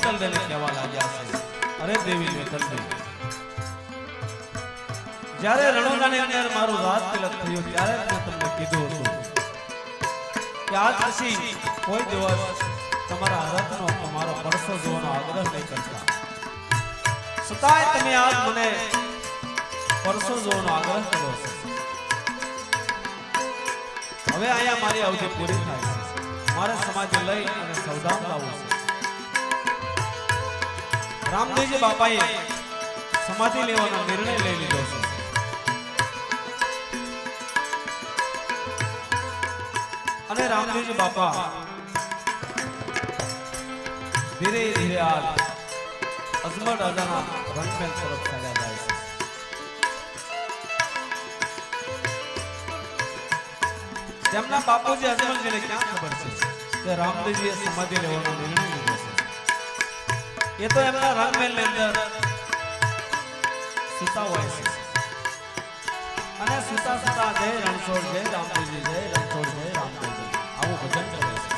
વેતલ દેને કહેવા લાગ્યા છે. અરે દેવી વેતલ દેવી જ્યારે રણોદાની અંદર મારું રાત તિલક થયું, ત્યારે મેં તમને કીધું હતું કે આજ પછી કોઈ દિવસ તમારા હરતનો તમારો પરસો જોવાનો આગ્રહ નહીં કરતા. છતાંય તમે આજ મને પરસો જોવાનો આગ્રહ કર્યો છે. હવે અહીંયા મારી અવધિ પૂરી થાય છે. મારે સમાજે લઈ અને સૌદામ લાવવું છે. રામદેવજી બાપાએ સમાધિ લેવાનો નિર્ણય લઈ લીધો છે. અને રામદેવજી બાપા ધીરે ધીરે આ અજમર રાજાના રંગમેલ તરફ ચાલ્યા જાય છે. તેમના બાપુજી અજમલજીને ક્યાં ખબર છે કે રામદેવજીએ સમાધિ લેવાનો નિર્ણય એ તો એમના રંગમેલની અંદર સુતા હોય છે. અને સુતા સુતા જય રણછોડ, જય રામદેવજી, જય રણછોડ, જય રામદેવજી. આવું ભજન કરે છે.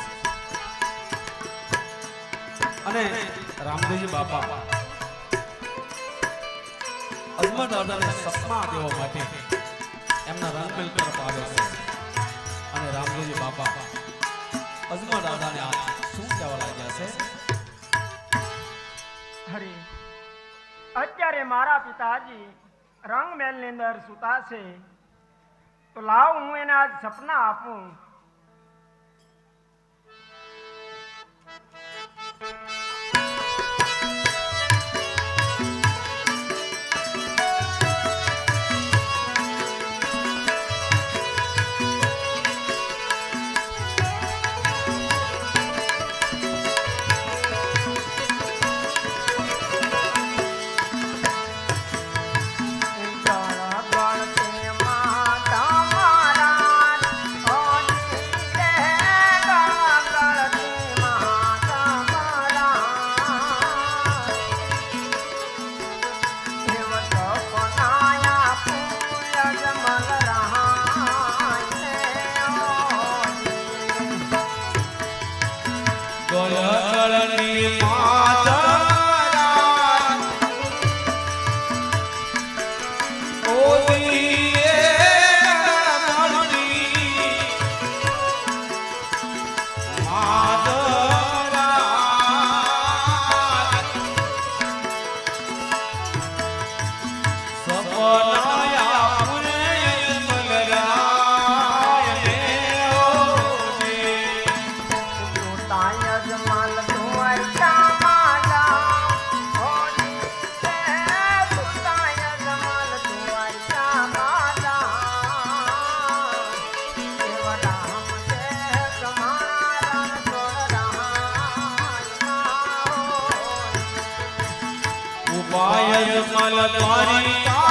અને રામદેવજી બાપા અજમત દાદાને સપના દેવા માટે એમના રંગમેલ તરફ આવે છે. અને રામદેવજી બાપા અજમત દાદાને આ હરી અત્યારે મારા પિતાજી રંગ મહેલની અંદર સૂતા છે. તો લાવ હું એને આજ સપના આપું. पल पारी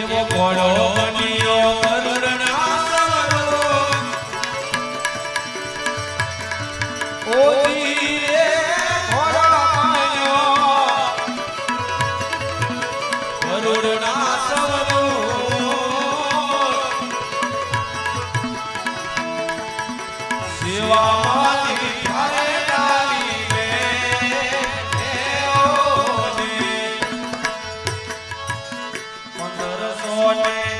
એવો ઘોડો মনে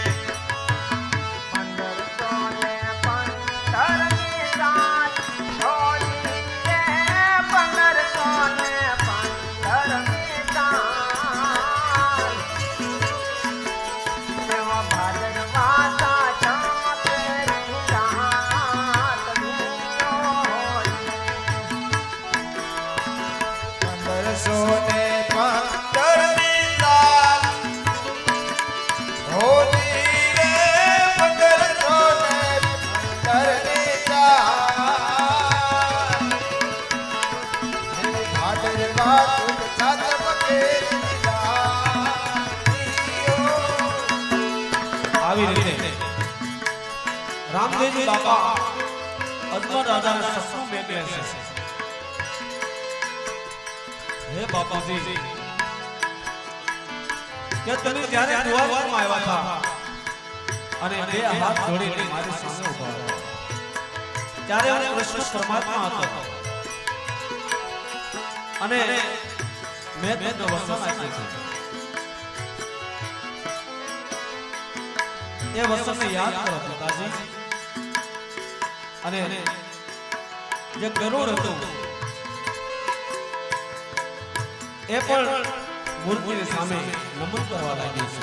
બાપુજી કે તમે જ્યારે દ્વારકામાં આવ્યા હતા અને બે હાથ જોડીને મારી સામે ઊભા હતા ત્યારે હું કૃષ્ણ પરમાત્મા હતો. અને મેં તમને વસન આપ્યું છે. એ વસનને યાદ કરો પિતાજી. અને જે ગરુડ હતું એ પણ મૂર્તિની સામે નમન કરવા લાગી છે.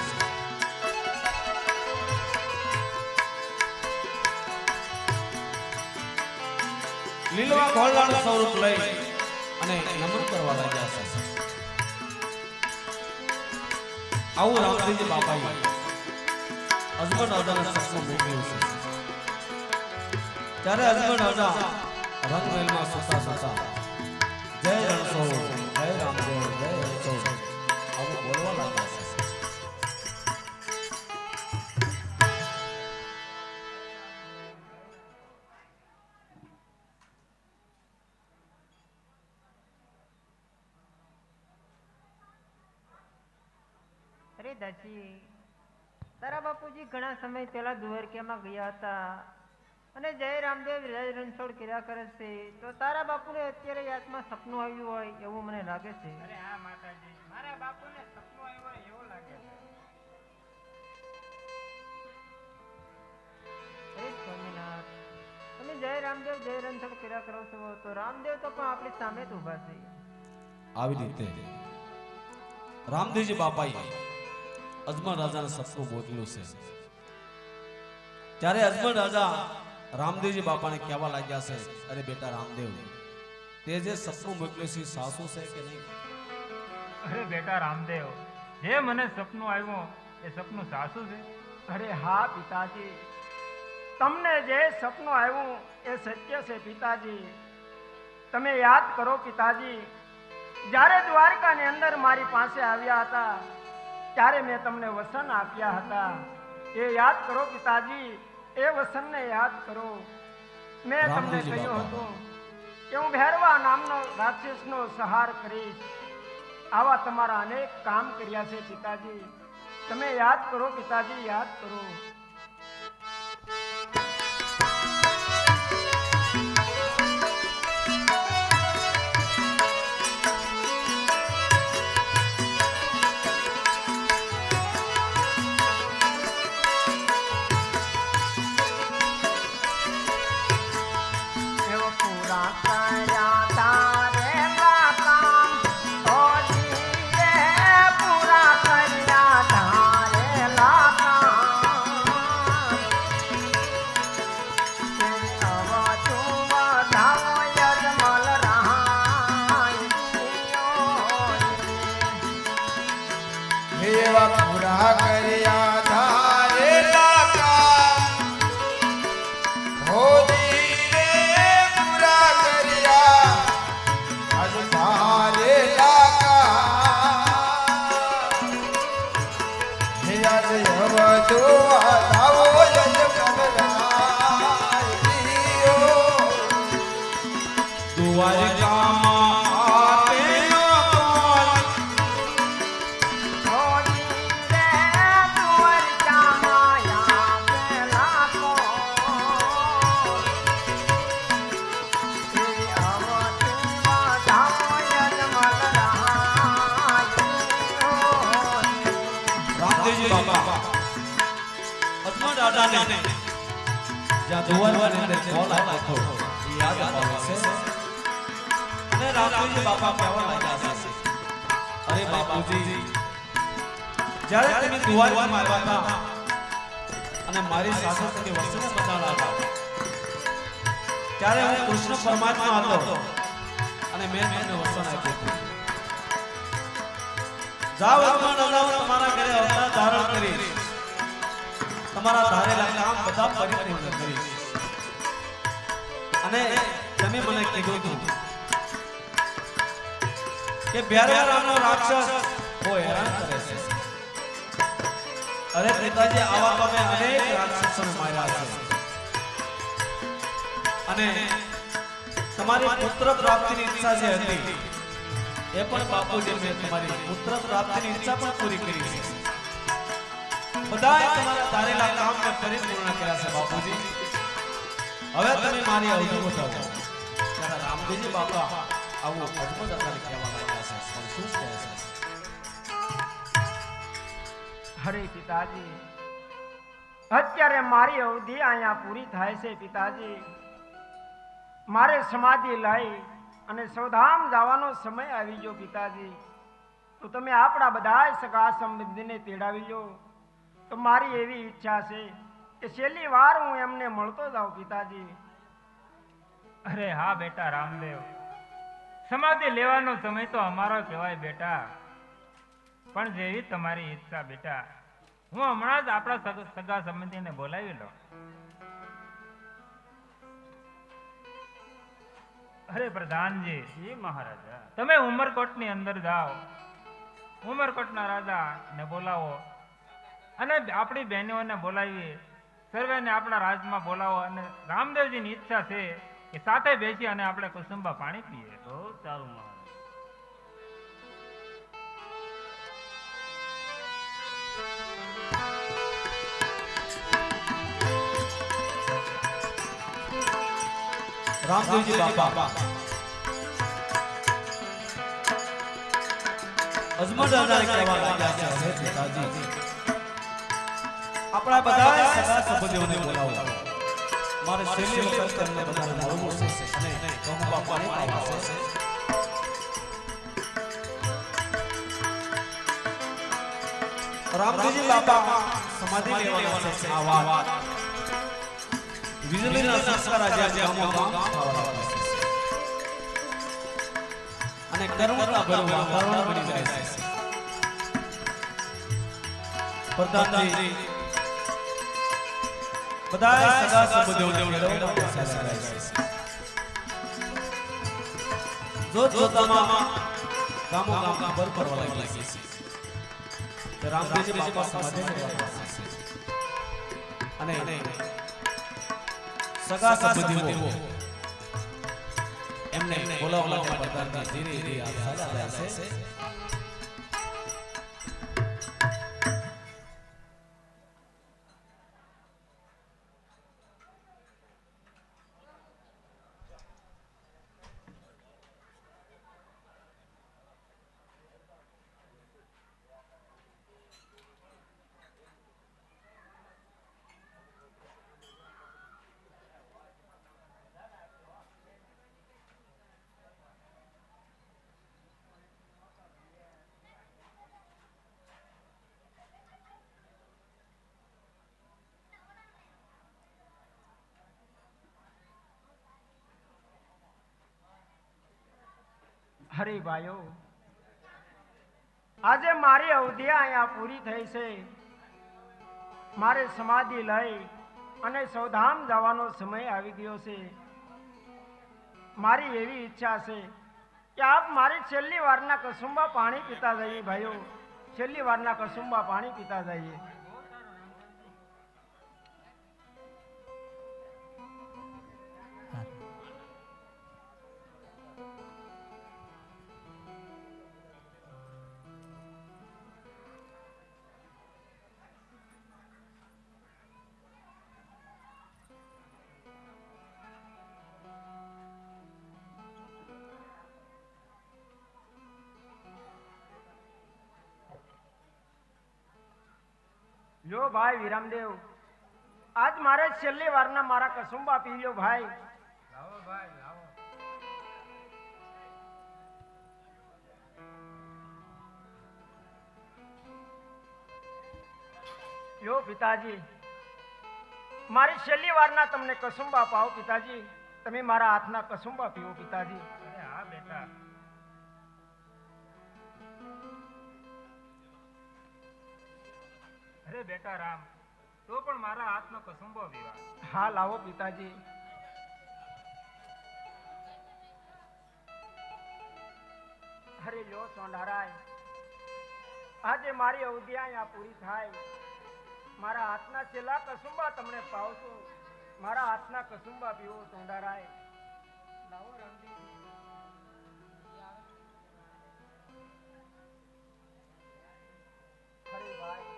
લીલવા ઘોડાનું સ્વરૂપ લઈ અને નમન કરવા લાગ્યા છે. આવું રામદેવજી બાપાએ અજમલ રાજાને સપનું મોકલ્યું છે. ત્યારે અજમન રાજા રંગમહેલમાં સુતા સુતા જય રણછોડ અરે દાસી તારા બાપુજી ઘણા સમય પહેલા દ્વારકામાં ગયા હતા અને જય રામદેવ જય રણછોડ કર્યા કરે છે. તો તારા બાપુને અત્યારે યાદમાં સપનું આવ્યું હોય એવું મને લાગે છે. અરે હા માતાજી. મારા બાપુને સપનું આવ્યું હોય એવું લાગે છે. સ્વામિનાથ તમે જય રામદેવ જય રણછોડ કર્યા કરો છો. તો રામદેવ તો પણ આપણી સામે જ ઊભા છે. આવી રીતે. રામદેવજી બાપાએ અજમલ રાજાને સપનું મોકલ્યું છે. ત્યારે અજમલ રાજા રામદેવજી બાપાને કહેવા લાગ્યા છે, અરે બેટા રામદેવ, તે જે સપનું મોકલ્યું છે સાસુ છે કે નહીં? અરે બેટા રામદેવ, જે મને સપનું આવ્યું, એ સપનું સાસુ છે? અરે હા, પિતાજી. તમને જે સપનું આવ્યું, એ સત્ય છે, પિતાજી. તમે યાદ કરો, પિતાજી, જ્યારે દ્વારકાની અંદર મારી પાસે આવ્યા હતા ત્યારે મેં તમને વસન આપ્યા હતા. એ યાદ કરો પિતાજી એ વસનને યાદ કરો. મેં તમને કહ્યું હતું કે હું ભેરવા નામનો રાક્ષસનો સહાર કરીશ. આવા તમારા અનેક કામ કર્યા છે પિતાજી. તમે યાદ કરો પિતાજી યાદ કરો. એવા પૂરા કર્યા. બાપા કહેવા લાગ્યા છે અરે બાપુજી. જ્યારે તમે દ્વારકામાં આવ્યા હતા અને મારી સાથે વસને બતાડા હતા ત્યારે હું કૃષ્ણ પરમાત્મા હતો અને મેં તમને વસન આપ્યું હતું. જાઓ અજમલ રાજા તમારા ઘરે અવતાર ધારણ કરી તમારા ધારેલા કામ બધા પરિપૂર્ણ કરીશ. અને તમે મને કીધું હતું કે ભૈરવ નામનો રાક્ષસ બહુ હેરાન કરે છે. અરે પિતાજી, આવા તમે અનેક રાક્ષસોને માર્યા છે. અને તમારી પુત્ર પ્રાપ્તિની ઈચ્છા જે હતી, એ પણ બાપુજી મેં તમારી પુત્ર પ્રાપ્તિની ઈચ્છા પણ પૂરી કરી છે. બધાએ તમારા ધારેલા કામને પરિપૂર્ણ કર્યા છે બાપુજી. હવે તમે મારી અવધુ બતાવો. ત્યારે રામદેવજી બાપા, આવું અજમત અકાલી કહેવા શું કહે હરે પિતાજી, અત્યારે મારી અવધિ અહીંયા પૂરી થાય છે પિતાજી. મારે સમાધિ લઈ અને સૌધામ જવાનો સમય આવી ગયો પિતાજી. તો તમે આપણા બધા સગા સંબંધીને તેડાવી લો. તો મારી એવી ઈચ્છા છે કે છેલ્લી વાર હું એમને મળતો જાઉં પિતાજી. અરે હા બેટા રામદેવ. સમાધિ લેવાનો સમય તો અમારો કહેવાય બેટા. પણ જેવી તમારી ઈચ્છા બેટા. હું હમણાં જ આપણા સગા સંબંધીને બોલાવી લઉં. અરે પ્રધાનજી જી મહારાજા. તમે ઉમરકોટની અંદર જાઓ. ઉમરકોટના રાજા ને બોલાવો. અને આપણી બહેનોને બોલાવી. સર્વેને આપણા રાજમાં બોલાવો. અને રામદેવજીની ઈચ્છા છે કે સાથે બેસી અને આપણે કુસુંબા પાણી પીએ. બહુ સારું મહારાજ આપણા બધા સગા સંબંધીઓને બોલાવો. મારે છેલ્લી વખત તમને બધાને મળવું છે. અને કહુંબા પાણી પાવા છે. રામજીજી બાપા સમાધિ લેવાના છે. આ વાત. વીજળીના સંસ્કાર આજે આજે ગામ થવા લાગ્યા છે. અને કર્મના ભર્યું વાતાવરણ બની જાય છે. પ્રધાનજી બધા સગા જાય જોત જોતામાં ગામો ગામ બર પડવા લાગ્યા છે. રામદેવજી બાપા સમાધિ લેવા પાસે છે. અને સગા સંબંધીઓ એમને બોલાવવા માટે ધીરે જાય છે. હરે ભાઈઓ, આજે મારી અવધિ અહીંયા પૂરી થઈ છે. મારે સમાધિ લઈ અને સૌધામ જવાનો સમય આવી ગયો છે. મારી એવી ઈચ્છા છે કે આપ મારી છેલ્લી વારના કસુંબા પાણી પીતા જઈએ ભાઈઓ. છેલ્લી વારના કસુંબા પાણી પીતા જઈએ. લ્યો ભાઈ વિરામદેવ. આજ મારે છેલ્લી વારના મારા કસુંબા પી લ્યો ભાઈ. લાવો ભાઈ લાવો. લ્યો પિતાજી. મારી છેલ્લી વારના તમને કસુંબા પાઓ પિતાજી. તમે મારા હાથના કસુંબા પીવો પિતાજી. હા બેટા. અરે બેટા રામ, તો પણ મારા હાથનો કસુંબો વિવાહ હા, લાવો પિતાજી. અરે લ્યો સોંડારાય આજે મારી અવધિ અહીંયા પૂરી થાય. મારા હાથના છેલ્લા કસુંબા તમને પાવશું મારા હાથના કસુંબા પીવો સોંડારાય લાવો રામદેવજી. ખરી ભાઈ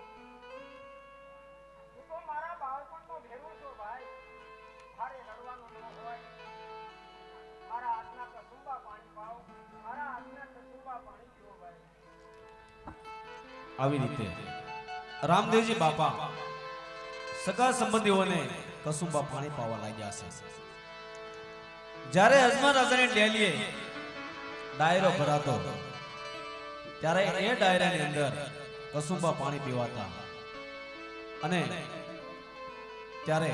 આવી રીતે. રામદેવજી બાપા, સગા સંબંધીઓને કસુંબા પાણી પાવા લાગ્યા છે. જ્યારે અજમા રાજાની ડેલીએ ડાયરો ભરાતો, ત્યારે એ ડાયરાની અંદર કસુંબા પાણી પીવાતા. અને ત્યારે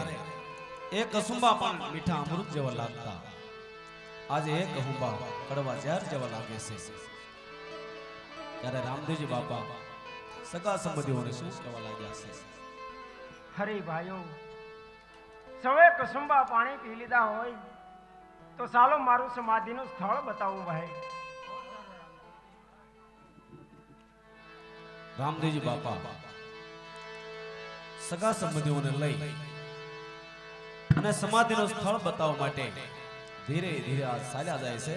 એ કસુંબા પણ મીઠા અમૃત જેવા લાગતા. આજે એ કસુંબા કડવા ઝેર જેવા લાગે છે. ત્યારે રામદેવજી બાપા સગા સંબંધીઓને શું કહેવા લાગ્યા છે? હરે ભાઈઓ સવે કસુંબા પાણી પી લીધા હોય તો ચાલો મારું સમાધિનું સ્થળ બતાવું ભાઈ. રામદેવજી બાપા સગા સંબંધીઓને લઈ અને સમાધિનું સ્થળ બતાવવા માટે ધીરે ધીરે આ ચાલ્યા જાય છે.